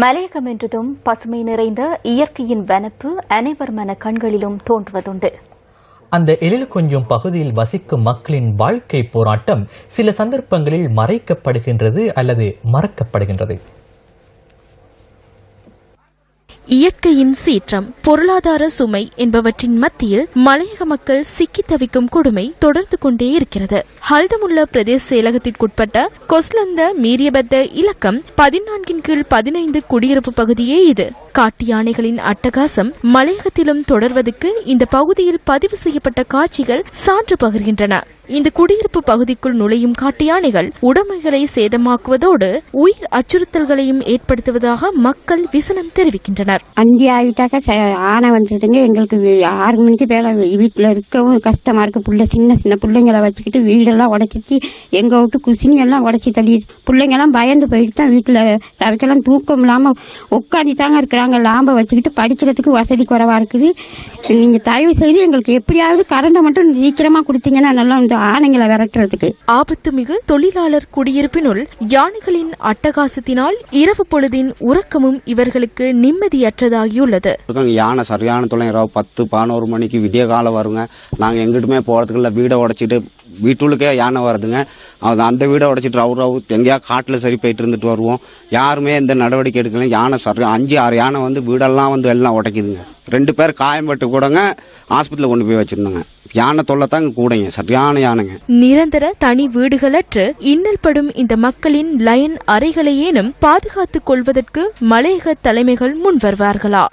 மலையகம் என்றதும் பசுமை நிறைந்த இயற்கையின் வனப்பு அனைவர் மன கண்களிலும் தோன்றுவதுண்டு. அந்த எழில் கொஞ்சம் பகுதியில் வசிக்கும் மக்களின் வாழ்க்கை போராட்டம் சில சந்தர்ப்பங்களில் மறைக்கப்படுகின்றது அல்லது மறக்கப்படுகின்றது. இயற்கையின் சீற்றம் பொருளாதார சுமை என்பவற்றின் மத்தியில் மலையக மக்கள் சிக்கி தவிக்கும் கொடுமை தொடர்ந்து கொண்டே இருக்கிறது. ஹல்தமுல்ல பிரதேச செயலகத்திற்குட்பட்ட கொஸ்லந்த மீரியபத்த இலக்கம் பதினான்கின் கீழ் பதினைந்து குடியிருப்பு பகுதியே இது. காட்டு யானைகளின் அட்டகாசம் மலையகத்திலும் தொடர்வதற்கு இந்த பகுதியில் பதிவு செய்யப்பட்ட காட்சிகள் சான்று பகிர்கின்றன. இந்த குடியிருப்பு பகுதிக்குள் நுழையும் காட்டுயானைகள் உடைமைகளை சேதமாக்குவதோடு உயிர் அச்சுறுத்தல்களையும் ஏற்படுத்துவதாக மக்கள் விசனம் தெரிவிக்கின்றனர். அஞ்சு ஆகிட்டாக்கா ச- ஆனை வந்துடுதுங்க எங்களுக்கு ஆறு மணிக்கு மேலே வீட்டில் இருக்கவும் கஷ்டமா இருக்கு. புள்ள சின்ன சின்ன பிள்ளைங்களை வச்சுக்கிட்டு வீடெல்லாம் உடைச்சிச்சு எங்க விட்டு குசினி எல்லாம் உடைச்சி தள்ளி பிள்ளைங்கெல்லாம் பயந்து போயிட்டு தான் வீட்டில் அதுக்கெல்லாம் தூக்கம் இல்லாமல் உட்காந்து தாங்க இருக்கிறாங்க. லாம்பை வச்சுக்கிட்டு படிக்கிறதுக்கு வசதி குறைவா இருக்குது. நீங்க தயவு செய்து எங்களுக்கு எப்படியாவது கரண்டை மட்டும் சீக்கிரமா கொடுத்தீங்கன்னா நல்லா இந்த ஆனைங்களை விரட்டுறதுக்கு. ஆபத்துமிகு தொழிலாளர் குடியிருப்பினுள் யானைகளின் அட்டகாசத்தினால் இரவு பொழுதின் உறக்கமும் இவர்களுக்கு நிம்மதியற்றதாகியுள்ளது. யானை சரியான தொலை இரவு பத்து பதினோரு மணிக்கு விடிய காலம் வருங்க. நாங்கள் எங்கிட்டுமே போகிறதுக்குள்ள வீடை உடைச்சிட்டு வீட்டுள்ளுக்கே யானை வருதுங்க அது அந்த வீடை உடைச்சிட்டு ரவு ரவு எங்கேயா காட்டில் சரி போயிட்டு இருந்துட்டு வருவோம். யாருமே எந்த நடவடிக்கை எடுக்கல யானை சரி அஞ்சு ஆறு யானை வந்து வீடெல்லாம் வந்து எல்லாம் உடைக்குதுங்க. ரெண்டு பேர் காயம்பட்டு கூடங்க ஆஸ்பத்திரியில் கொண்டு போய் வச்சிருந்தோங்க. யானை தொல்லை தாங்க கூடங்க. சரியான யானைங்க. நிரந்தர தனி வீடுகளற்று இன்னல் படும் இந்த மக்களின் லயன் அறைகளையேனும் பாதுகாத்துக் கொள்வதற்கு மலையக தலைமைகள் முன் வருவார்களா